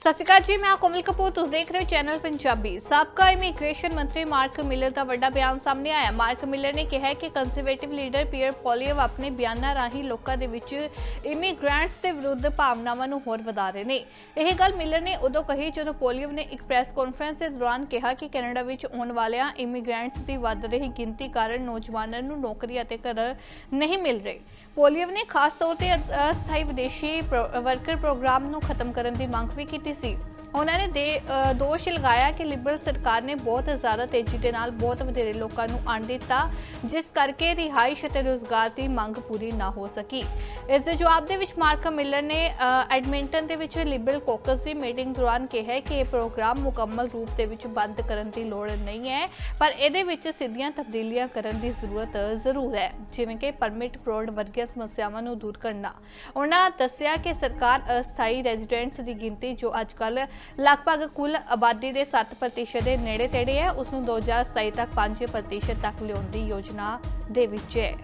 ਸਤਿ ਸ਼੍ਰੀ ਅਕਾਲ ਜੀ, ਮੈਂ ਕੋਮਲ ਕਪੂਰ, ਤੁਸੀਂ ਦੇਖ ਰਹੇ ਹੋ ਚੈਨਲ ਪੰਜਾਬੀ। ਸਾਬਕਾ ਇਮੀਗ੍ਰੇਸ਼ਨ ਮੰਤਰੀ ਮਾਰਕ ਮਿਲਰ ਦਾ ਵੱਡਾ ਬਿਆਨ ਸਾਹਮਣੇ ਆਇਆ। ਮਾਰਕ ਮਿਲਰ ਨੇ ਕਿਹਾ ਕਿ ਕੰਜ਼ਰਵੇਟਿਵ ਲੀਡਰ ਪੀਅਰ ਪੋਲੀਅਵ ਆਪਣੇ ਬਿਆਨਾਂ ਰਾਹੀਂ ਲੋਕਾਂ ਦੇ ਵਿੱਚ ਇਮੀਗ੍ਰੈਂਟਸ ਦੇ ਵਿਰੁੱਧ ਭਾਵਨਾਵਾਂ ਨੂੰ ਹੋਰ ਵਧਾ ਰਹੇ ਨੇ। ਇਹ ਗੱਲ ਮਿਲਰ ਨੇ ਉਦੋਂ ਕਹੀ ਜਦੋਂ ਪੋਲੀਅਵ ਨੇ ਇੱਕ ਪ੍ਰੈਸ ਕਾਨਫਰੰਸ ਦੇ ਦੌਰਾਨ ਕਿਹਾ ਕਿ ਕੈਨੇਡਾ ਵਿੱਚ ਆਉਣ ਵਾਲਿਆਂ ਇਮੀਗ੍ਰੈਂਟਸ ਦੀ ਵੱਧ ਰਹੀ ਗਿਣਤੀ ਕਾਰਨ ਨੌਜਵਾਨਾਂ ਨੂੰ ਨੌਕਰੀ ਅਤੇ ਘਰ ਨਹੀਂ ਮਿਲ ਰਹੇ। ਪੋਲੀਅਵ ਨੇ ਖਾਸ ਤੌਰ ਤੇ ਅਸਥਾਈ ਵਿਦੇਸ਼ੀ ਪ੍ਰੋ- ਵਰਕਰ ਪ੍ਰੋਗਰਾਮ ਨੂੰ ਖਤਮ ਕਰਨ ਦੀ ਮੰਗ ਵੀ ਕੀਤੀ টিসি ਉਹਨਾਂ ਨੇ ਦੇ ਦੋਸ਼ ਲਗਾਇਆ ਕਿ ਲਿਬਰਲ ਸਰਕਾਰ ਨੇ ਬਹੁਤ ਜ਼ਿਆਦਾ ਤੇਜ਼ੀ ਦੇ ਨਾਲ ਬਹੁਤ ਵਧੇਰੇ ਲੋਕਾਂ ਨੂੰ ਆਣ ਦਿੱਤਾ, ਜਿਸ ਕਰਕੇ ਰਿਹਾਇਸ਼ ਅਤੇ ਰੋਜ਼ਗਾਰ ਦੀ ਮੰਗ ਪੂਰੀ ਨਾ ਹੋ ਸਕੀ। ਇਸ ਦੇ ਜਵਾਬ ਦੇ ਵਿੱਚ ਮਾਰਕ ਮਿਲਰ ਨੇ ਐਡਮਿੰਟਨ ਦੇ ਵਿੱਚ ਲਿਬਰਲ ਕੋਕਸ ਦੀ ਮੀਟਿੰਗ ਦੌਰਾਨ ਕਿਹਾ ਕਿ ਇਹ ਪ੍ਰੋਗਰਾਮ ਮੁਕੰਮਲ ਰੂਪ ਦੇ ਵਿੱਚ ਬੰਦ ਕਰਨ ਦੀ ਲੋੜ ਨਹੀਂ ਹੈ, ਪਰ ਇਹਦੇ ਵਿੱਚ ਸਿੱਧੀਆਂ ਤਬਦੀਲੀਆਂ ਕਰਨ ਦੀ ਜ਼ਰੂਰਤ ਜ਼ਰੂਰ ਹੈ, ਜਿਵੇਂ ਕਿ ਪਰਮਿਟ ਫਰੋਡ ਵਰਗੀਆਂ ਸਮੱਸਿਆਵਾਂ ਨੂੰ ਦੂਰ ਕਰਨਾ। ਉਹਨਾਂ ਦੱਸਿਆ ਕਿ ਸਰਕਾਰ ਅਸਥਾਈ ਰੈਜ਼ੀਡੈਂਟਸ ਦੀ ਗਿਣਤੀ ਜੋ ਅੱਜਕੱਲ ਲਗਭਗ ਕੁੱਲ ਆਬਾਦੀ ਦੇ 7% ਦੇ ਨੇੜੇ ਤੇੜੇ ਹੈ। ਉਸ ਨੂੰ 2027 ਤੱਕ 5% ਤੱਕ ਲਿਆਉਣ ਦੀ ਯੋਜਨਾ ਦੇ ਵਿੱਚ ਹੈ।